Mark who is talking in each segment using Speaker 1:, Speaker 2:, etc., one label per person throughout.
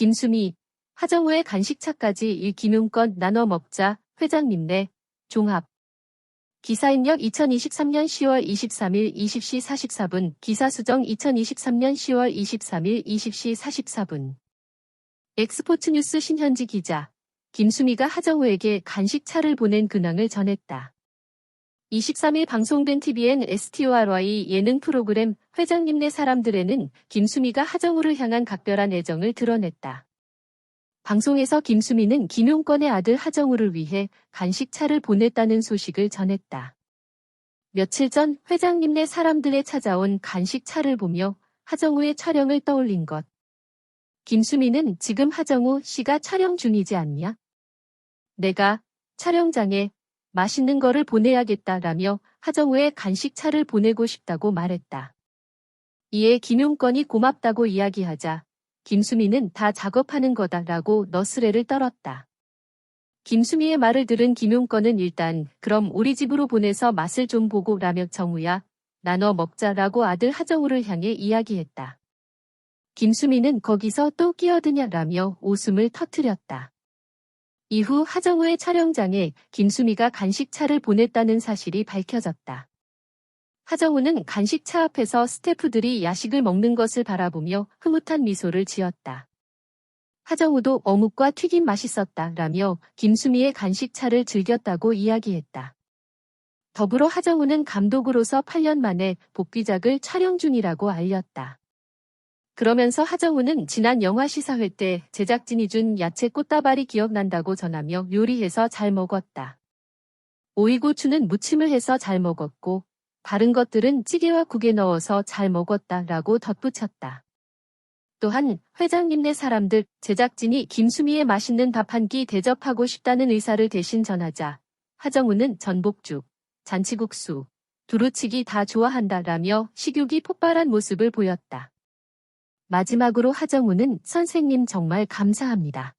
Speaker 1: 김수미, 하정우의 간식차까지 일기뮴권 나눠 먹자 회장님네. 종합. 기사 입력 2023년 10월 23일 20시 44분 기사 수정 2023년 10월 23일 20시 44분. 엑스포츠 뉴스 신현지 기자. 김수미가 하정우에게 간식차를 보낸 근황을 전했다. 23일 방송된 TVN STORY 예능 프로그램 회장님네 사람들에는 김수미가 하정우를 향한 각별한 애정을 드러냈다. 방송에서 김수미는 김용권의 아들 하정우를 위해 간식차를 보냈다는 소식을 전했다. 며칠 전 회장님네 사람들에 찾아온 간식차를 보며 하정우의 촬영을 떠올린 것. 김수미는 지금 하정우 씨가 촬영 중이지 않냐? 내가 촬영장에 맛있는 거를 보내야겠다라며 하정우의 간식차를 보내고 싶다고 말했다. 이에 김용건이 고맙다고 이야기하자 김수미는 다 작업하는 거다라고 너스레를 떨었다. 김수미의 말을 들은 김용건은 일단 그럼 우리 집으로 보내서 맛을 좀 보고 라며 정우야 나눠 먹자라고 아들 하정우를 향해 이야기했다. 김수미는 거기서 또 끼어드냐라며 웃음을 터뜨렸다. 이후 하정우의 촬영장에 김수미가 간식차를 보냈다는 사실이 밝혀졌다. 하정우는 간식차 앞에서 스태프들이 야식을 먹는 것을 바라보며 흐뭇한 미소를 지었다. 하정우도 어묵과 튀김 맛있었다 라며 김수미의 간식차를 즐겼다고 이야기했다. 더불어 하정우는 감독으로서 8년 만에 복귀작을 촬영 중이라고 알렸다. 그러면서 하정우는 지난 영화 시사회 때 제작진이 준 야채 꽃다발이 기억난다고 전하며 요리해서 잘 먹었다. 오이고추는 무침을 해서 잘 먹었고 다른 것들은 찌개와 국에 넣어서 잘 먹었다 라고 덧붙였다. 또한 회장님네 사람들 제작진이 김수미의 맛있는 밥 한 끼 대접하고 싶다는 의사를 대신 전하자 하정우는 전복죽, 잔치국수, 두루치기 다 좋아한다라며 식욕이 폭발한 모습을 보였다. 마지막으로 하정우는 선생님 정말 감사합니다.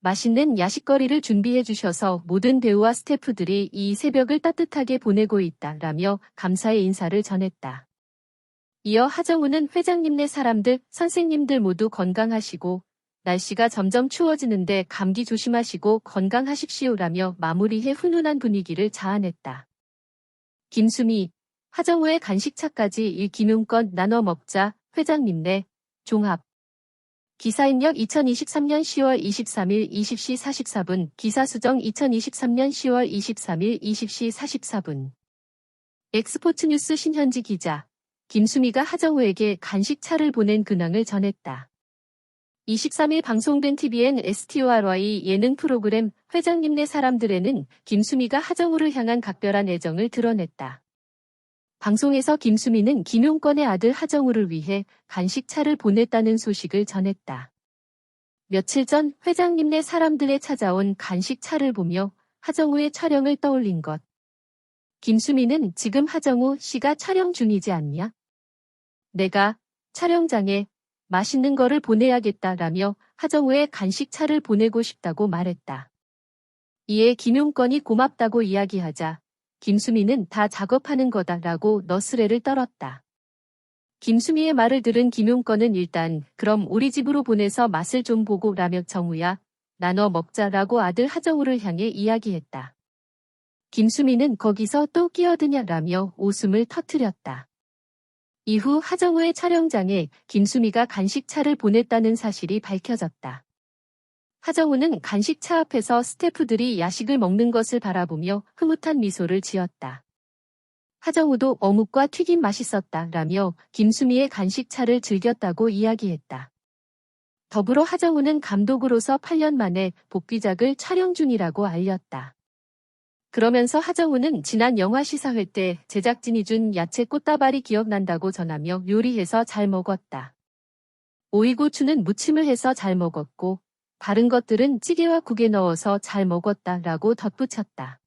Speaker 1: 맛있는 야식거리를 준비해 주셔서 모든 배우와 스태프들이 이 새벽을 따뜻하게 보내고 있다라며 감사의 인사를 전했다. 이어 하정우는 회장님네 사람들, 선생님들 모두 건강하시고 날씨가 점점 추워지는데 감기 조심하시고 건강하십시오라며 마무리해 훈훈한 분위기를 자아냈다. 김수미, 하정우의 간식차까지 일기뮴권 나눠 먹자 회장님네 종합 기사 입력 2023년 10월 23일 20시 44분 기사 수정 2023년 10월 23일 20시 44분 엑스포츠 뉴스 신현지 기자 김수미가 하정우에게 간식차를 보낸 근황을 전했다. 23일 방송된 TVN STORY 예능 프로그램 회장님 네 사람들에는 김수미가 하정우를 향한 각별한 애정을 드러냈다. 방송에서 김수미는 김용권의 아들 하정우를 위해 간식차를 보냈다는 소식을 전했다. 며칠 전 회장님네 사람들에 찾아온 간식차를 보며 하정우의 촬영을 떠올린 것. 김수미는 지금 하정우 씨가 촬영 중이지 않냐? 내가 촬영장에 맛있는 거를 보내야겠다라며 하정우의 간식차를 보내고 싶다고 말했다. 이에 김용권이 고맙다고 이야기하자 김수미는 다 작업하는 거다라고 너스레를 떨었다. 김수미의 말을 들은 김용건은 일단 그럼 우리 집으로 보내서 맛을 좀 보고 라며 정우야 나눠 먹자라고 아들 하정우를 향해 이야기했다. 김수미는 거기서 또 끼어드냐라며 웃음을 터뜨렸다. 이후 하정우의 촬영장에 김수미가 간식차를 보냈다는 사실이 밝혀졌다. 하정우는 간식차 앞에서 스태프들이 야식을 먹는 것을 바라보며 흐뭇한 미소를 지었다. 하정우도 어묵과 튀김 맛있었다 라며 김수미의 간식차를 즐겼다고 이야기했다. 더불어 하정우는 감독으로서 8년 만에 복귀작을 촬영 중이라고 알렸다. 그러면서 하정우는 지난 영화 시사회 때 제작진이 준 야채 꽃다발이 기억난다고 전하며 요리해서 잘 먹었다. 오이고추는 무침을 해서 잘 먹었고 다른 것들은 찌개와 국에 넣어서 잘 먹었다 라고 덧붙였다.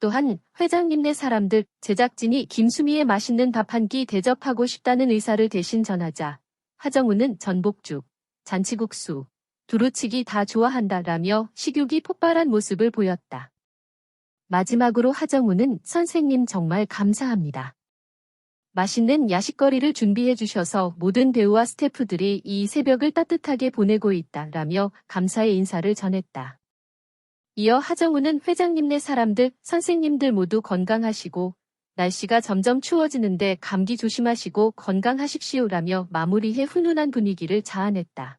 Speaker 1: 또한 회장님네 사람들 제작진이 김수미의 맛있는 밥 한 끼 대접하고 싶다는 의사를 대신 전하자 하정우는 전복죽, 잔치국수, 두루치기 다 좋아한다라며 식욕이 폭발한 모습을 보였다. 마지막으로 하정우는 선생님 정말 감사합니다. 맛있는 야식거리를 준비해 주셔서 모든 배우와 스태프들이 이 새벽을 따뜻하게 보내고 있다라며 감사의 인사를 전했다. 이어 하정우는 회장님네 사람들, 선생님들 모두 건강하시고 날씨가 점점 추워지는데 감기 조심하시고 건강하십시오라며 마무리해 훈훈한 분위기를 자아냈다.